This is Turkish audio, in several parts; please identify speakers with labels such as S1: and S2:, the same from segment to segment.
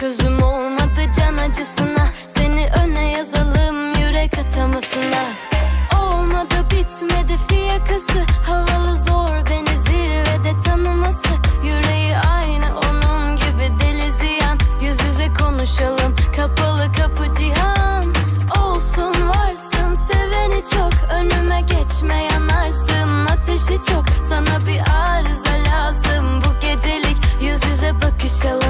S1: çözüm olmadı can acısına. Seni öne yazalım yürek atamasına. Olmadı bitmedi fiyakası. Havalı zor beni zirvede tanıması. Yüreği aynı onun gibi deli ziyan. Yüz yüze konuşalım kapalı kapı cihan. Olsun varsın seveni çok. Önüme geçme yanarsın Ateşi çok. Sana bir arıza lazım Bu gecelik. Yüz yüze bakışalım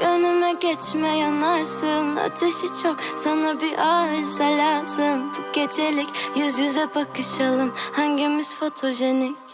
S1: Önüme geçme yanarsın. Ateşi çok. Sana bir arıza lazım. Bu gecelik yüz yüze bakışalım. Hangimiz fotojenik